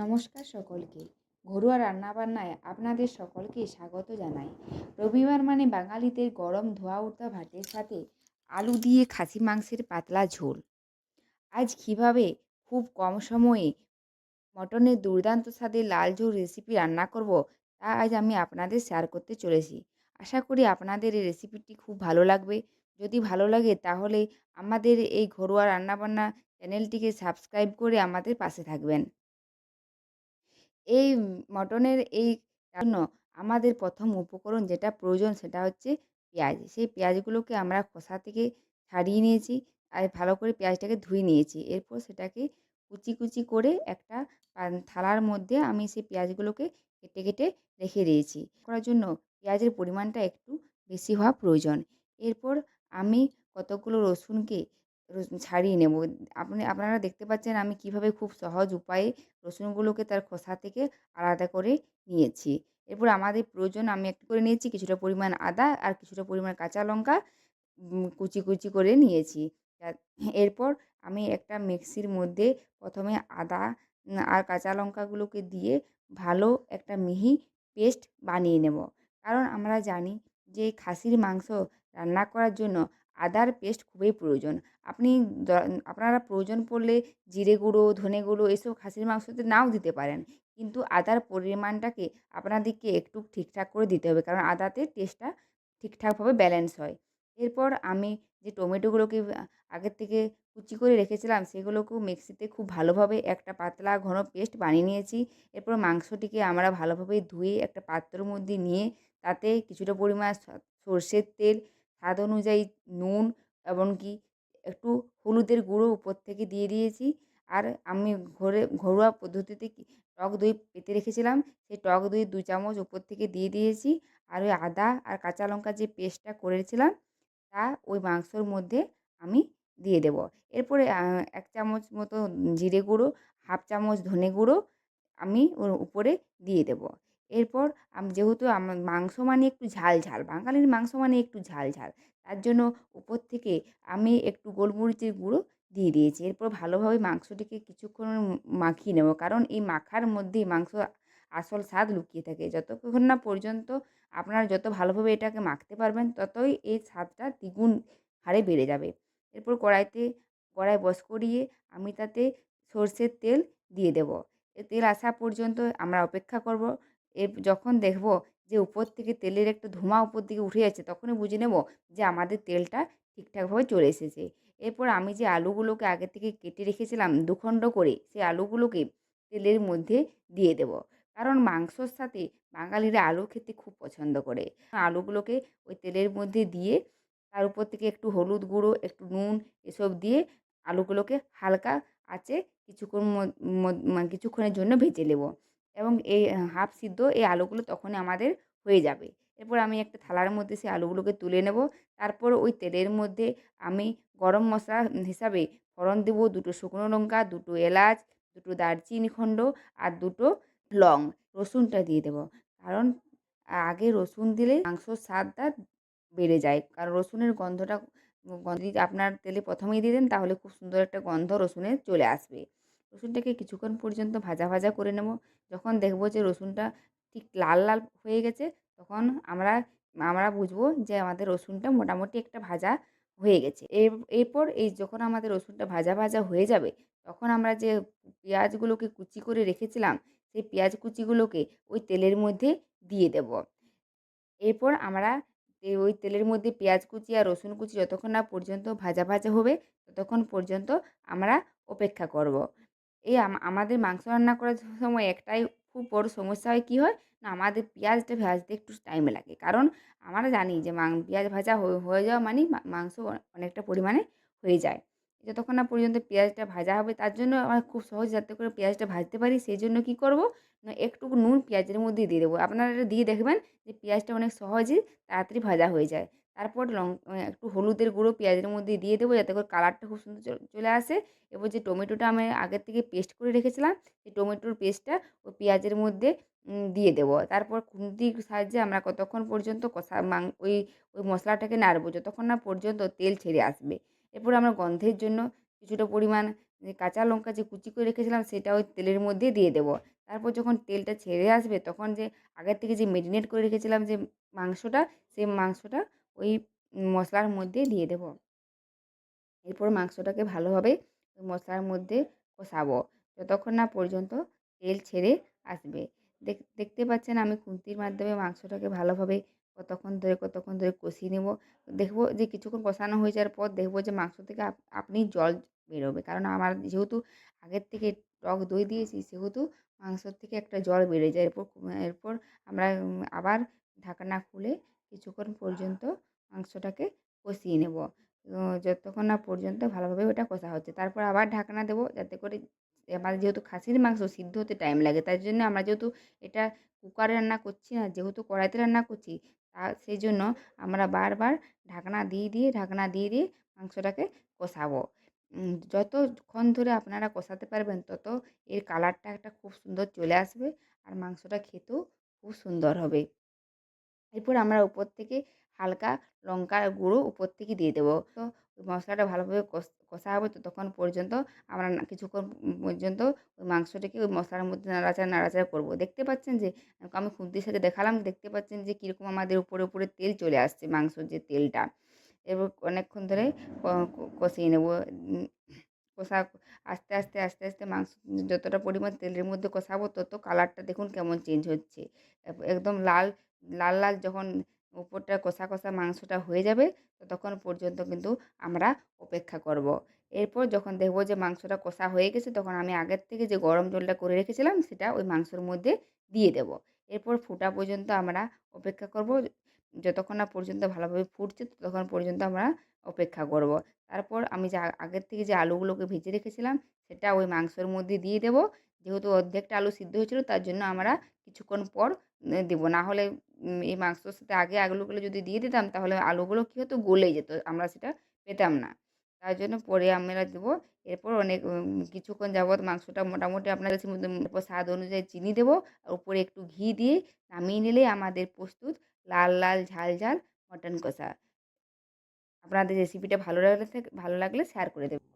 নমস্কার সকলকে। ঘরোয়া রান্নাবান্নায় আপনাদের সকলকে স্বাগত জানাই। রবিবার মানে বাঙালিদের গরম ধোয়া ওঠা ভাতের সাথে আলু দিয়ে খাসি মাংসের পাতলা ঝোল। আজ কীভাবে খুব কম সময়ে মটনের দুর্দান্ত স্বাদে লাল ঝোল রেসিপি রান্না করব তা আজ আমি আপনাদের শেয়ার করতে চলেছি। আশা করি আপনাদের এই রেসিপিটি খুব ভালো লাগবে। যদি ভালো লাগে তাহলে আমাদের এই ঘরোয়া রান্নাবান্না চ্যানেলটিকে সাবস্ক্রাইব করে আমাদের পাশে থাকবেন। এই মটনের এই জন্য আমাদের প্রথম উপকরণ যেটা প্রয়োজন সেটা হচ্ছে পেঁয়াজ। সেই পেঁয়াজগুলোকে আমরা খোসা থেকে ছাড়িয়ে নিয়েছি আর ভালো করে পেঁয়াজটাকে ধুয়ে নিয়েছি। এরপর সেটাকে কুচি কুচি করে একটা থালার মধ্যে আমি সেই পেঁয়াজগুলোকে কেটে কেটে রেখে দিয়েছি। করার জন্য পেঁয়াজের পরিমাণটা একটু বেশি হওয়া প্রয়োজন। এরপর আমি কতগুলো রসুনকে ছাড়িয়ে নেব। আপনি, আপনারা দেখতে পাচ্ছেন আমি কীভাবে খুব সহজ উপায়ে রসুনগুলোকে তার খোসা থেকে আলাদা করে নিয়েছি। এরপর আমাদের প্রয়োজন আমি একটু করে নিয়েছি কিছুটা পরিমাণ আদা আর কিছুটা পরিমাণ কাঁচা লঙ্কা কুচি কুচি করে নিয়েছি। এরপর আমি একটা মিক্সির মধ্যে প্রথমে আদা আর কাঁচা লঙ্কাগুলোকে দিয়ে ভালো একটা মিহি পেস্ট বানিয়ে নেব। কারণ আমরা জানি যে খাসির মাংস রান্না করার জন্য আদার পেস্ট খুবই প্রয়োজন। আপনি আপনারা প্রয়োজন পড়লে জিরে গুঁড়ো, ধনে গুঁড়ো এসব খাসির মাংসতে নাও দিতে পারেন। কিন্তু আদার পরিমাণটাকে আপনাদেরকে একটু ঠিকঠাক করে দিতে হবে, কারণ আদাতে টেস্টটা ঠিকঠাকভাবে ব্যালেন্স হয়। এরপর আমি যে টমেটোগুলোকে আগের থেকে কুচি করে রেখেছিলাম, সেগুলোকেও মিক্সিতে খুব ভালোভাবে একটা পাতলা ঘন পেস্ট বানিয়ে নিয়েছি। এরপর মাংসটিকে আমরা ভালোভাবে ধুয়ে একটা পাত্রর মধ্যে নিয়ে তাতে কিছুটা পরিমাণ সর্ষের তেল স্বাদ অনুযায়ী নুন এমনকি একটু হলুদের গুঁড়ো উপর থেকে দিয়ে দিয়েছি। আর আমি ঘরে ঘরোয়া পদ্ধতিতে টক দই পেতে রেখেছিলাম, সেই টক দই দু চামচ উপর থেকে দিয়ে দিয়েছি। আর ওই আদা আর কাঁচা লঙ্কার যে পেস্টটা করেছিলাম, তা ওই মাংসর মধ্যে আমি দিয়ে দেব। এরপরে এক চামচ মতো জিরে গুঁড়ো, হাফ চামচ ধনে গুঁড়ো আমি ওর উপরে দিয়ে দেব। এরপর যেহেতু আমার মাংস মানে একটু ঝাল ঝাল, বাঙালির মাংস মানে একটু ঝাল ঝাল, তার জন্য উপর থেকে আমি একটু গোলমরিচের গুঁড়ো দিয়ে দিয়েছি। এরপর ভালোভাবে মাংসটিকে কিছুক্ষণ মাখিয়ে নেব, কারণ এই মাখার মধ্যেই মাংস আসল স্বাদ লুকিয়ে থাকে। যতক্ষণ না পর্যন্ত আপনারা যত ভালোভাবে এটাকে মাখতে পারবেন, ততই এই স্বাদটা দ্বিগুণ হারে বেড়ে যাবে। এরপর কড়াইতে, কড়াই বস করিয়ে আমি তাতে সর্ষের তেল দিয়ে দেব। এ তেল আসা পর্যন্ত আমরা অপেক্ষা করব। এ যখন দেখব যে উপর থেকে তেলের একটা ধোঁয়া উপর দিকে উঠে যাচ্ছে, তখনই বুঝে নেব যে আমাদের তেলটা ঠিকঠাকভাবে চলে এসেছে। এরপর আমি যে আলুগুলোকে আগে থেকে কেটে রেখেছিলাম দুখণ্ড করে, সেই আলুগুলোকে তেলের মধ্যে দিয়ে দেব। কারণ মাংসর সাথে বাঙালিরা আলু খেতে খুব পছন্দ করে। আলুগুলোকে ওই তেলের মধ্যে দিয়ে তার উপর থেকে একটু হলুদ গুঁড়ো, একটু নুন এসব দিয়ে আলুগুলোকে হালকা আঁচে কিছুক্ষণ কিছুক্ষণের জন্য ভেজে নেব। এবং এই হাফ সিদ্ধ এই আলুগুলো তখনই আমাদের হয়ে যাবে। এরপর আমি একটা থালার মধ্যে সেই আলুগুলোকে তুলে নেব। তারপর ওই তেলের মধ্যে আমি গরম মশলা হিসাবে ফোড়ন দেবো, দুটো শুকনো লঙ্কা, দুটো এলাচ, দুটো দারচিনি খণ্ড আর দুটো লং, রসুনটা দিয়ে দেবো। কারণ আগে রসুন দিলে মাংসর স্বাদটা বেড়ে যায়। কারণ রসুনের গন্ধটা যদি আপনার তেলে প্রথমেই দিয়ে দেন তাহলে খুব সুন্দর একটা গন্ধ রসুনের চলে আসবে। রসুনটাকে কিছুক্ষণ পর্যন্ত ভাজা ভাজা করে নেব। যখন দেখব যে রসুনটা ঠিক লাল লাল হয়ে গেছে, তখন আমরা আমরা বুঝব যে আমাদের রসুনটা মোটামুটি একটা ভাজা হয়ে গেছে। এরপর এই যখন আমাদের রসুনটা ভাজা ভাজা হয়ে যাবে, তখন আমরা যে পেঁয়াজগুলোকে কুচি করে রেখেছিলাম, সেই পেঁয়াজ কুচিগুলোকে ওই তেলের মধ্যে দিয়ে দেব। এরপর আমরা ওই তেলের মধ্যে পেঁয়াজ কুচি আর রসুন কুচি যতক্ষণ না পর্যন্ত ভাজা ভাজা হবে, ততক্ষণ পর্যন্ত আমরা অপেক্ষা করব। এই আমাদের মাংস রান্না করার সময় একটাই খুব বড় সমস্যা হয়, কী হয়? না, আমাদের পেঁয়াজটা ভাজতে একটু টাইম লাগে। কারণ আমরা জানি যে পেঁয়াজ ভাজা হয়ে যাওয়া মানেই মাংস অনেকটা পরিমাণে হয়ে যায়। যতক্ষণ না পর্যন্ত পেঁয়াজটা ভাজা হবে, তার জন্য আমরা খুব সহজ যাতে করে পেঁয়াজটা ভাজতে পারি, সেই জন্য কী করব? না, একটু নুন পেঁয়াজের মধ্যে দিয়ে দেবো। আপনারা দিয়ে দেখবেন যে পেঁয়াজটা অনেক সহজেই তাড়াতাড়ি ভাজা হয়ে যায়। তারপর লং একটু হলুদের গুঁড়ো পেঁয়াজের মধ্যে দিয়ে দেবো যাতে করে কালারটা খুব সুন্দর চলে আসে। এবার যে টমেটোটা আমি আগের থেকে পেস্ট করে রেখেছিলাম সেই টমেটোর পেস্টটা ওই পেঁয়াজের মধ্যে দিয়ে দেবো। তারপর খুন্তির সাহায্যে আমরা কতক্ষণ পর্যন্ত কষা মাং ওই ওই মশলাটাকে নাড়বো, যতক্ষণ না পর্যন্ত তেল ছেড়ে আসবে। এরপর আমরা গন্ধের জন্য কিছুটা পরিমাণ কাঁচা লঙ্কা যে কুচি করে রেখেছিলাম, সেটা ওই তেলের মধ্যে দিয়ে দেবো। তারপর যখন তেলটা ছেড়ে আসবে, তখন যে আগের থেকে যে মেরিনেট করে রেখেছিলাম যে মাংসটা, সেই মাংসটা ওই মশলার মধ্যে দিয়ে দেবো। এরপর মাংসটাকে ভালোভাবে মশলার মধ্যে কষাবো। যতক্ষণ না পর্যন্ত তেল ছেড়ে আসবে। দেখতে পাচ্ছেন আমি খুন্তির মাধ্যমে মাংসটাকে ভালোভাবে কতক্ষণ ধরে কতক্ষণ ধরে কষিয়ে নেব। দেখব যে কিছুক্ষণ কষানো হয়ে যাওয়ার পর দেখব যে মাংস থেকে আপনি জল বেরোবে। কারণ আমার যেহেতু আগের থেকে টক দই দিয়েছি, সেহেতু মাংসর থেকে একটা জল বেড়ে যায়। এরপর এরপর আমরা আবার ঢাকনা খুলে কিছুক্ষণ পর্যন্ত মাংসটাকে কষিয়ে নেব। যতক্ষণ না পর্যন্ত ভালোভাবে ওটা কষা হচ্ছে। তারপর আবার ঢাকনা দেবো যাতে করে আমার যেহেতু খাসির মাংস সিদ্ধ হতে টাইম লাগে তাই জন্য আমরা যেহেতু এটা কুকারে রান্না করছি না, যেহেতু কড়াইতে রান্না করছি, তা সেই জন্য আমরা বারবার ঢাকনা দিয়ে দিয়ে, ঢাকনা দিয়ে দিয়ে মাংসটাকে কষাবো। যতক্ষণ ধরে আপনারা কষাতে পারবেন, তত এর কালারটা একটা খুব সুন্দর চলে আসবে আর মাংসটা খেতেও খুব সুন্দর হবে। এরপর আমরা উপর থেকে হালকা লঙ্কার গুঁড়ো উপর থেকে দিয়ে দেবো। তো মশলাটা ভালোভাবে কষা হবে ততক্ষণ পর্যন্ত আমরা কিছুক্ষণ পর্যন্ত ওই মাংসটাকে ওই মশলার মধ্যে নাড়াচাড়া নাড়াচাড়া করব। দেখতে পাচ্ছেন যে আমি খুন্তির সাথে দেখালাম, দেখতে পাচ্ছেন যে কীরকম আমাদের উপরে উপরে তেল চলে আসছে মাংসর যে তেলটা। এবার অনেকক্ষণ ধরে কষিয়ে নেব। কষা, আস্তে আস্তে আস্তে আস্তে মাংস যতটা পরিমাণ তেলের মধ্যে কষাবো তত কালারটা দেখুন কেমন চেঞ্জ হচ্ছে। একদম লাল লাল লাল যখন উপরটা কষা কষা মাংসটা হয়ে যাবে ততক্ষণ পর্যন্ত কিন্তু আমরা অপেক্ষা করব। এরপর যখন দেখব যে মাংসটা কষা হয়ে গেছে, তখন আমি আগের থেকে যে গরম জলটা করে রেখেছিলাম, সেটা ওই মাংসর মধ্যে দিয়ে দেব। এরপর ফুটা পর্যন্ত আমরা অপেক্ষা করব। যতক্ষণ না পর্যন্ত ভালোভাবে ফুটছে, ততক্ষণ পর্যন্ত আমরা অপেক্ষা করব। তারপর আমি যে আগের থেকে যে আলুগুলোকে ভেজে রেখেছিলাম, সেটা ওই মাংসর মধ্যে দিয়ে দেব। যেহেতু অর্ধেকটা আলু সিদ্ধ হয়েছিল, তার জন্য আমরা কিছুক্ষণ পর দেবো। না হলে এই মাংসর সাথে আগে আলুগুলো যদি দিয়ে দিতাম, তাহলে আলুগুলো কী হতো? গলে যেত। আমরা সেটা পেতাম না। তার জন্য পরে আমরা দেবো। এরপর অনেক কিছুক্ষণ যাবৎ মাংসটা মোটামুটি আপনার স্বাদ অনুযায়ী চিনি দেবো। আর উপরে একটু ঘি দিয়ে নামিয়ে নিলেই আমাদের প্রস্তুত লাল লাল, ঝাল ঝাল মটন কষা। আপনাদের রেসিপিটা ভালো লাগলে ভালো লাগলে শেয়ার করে দেবেন।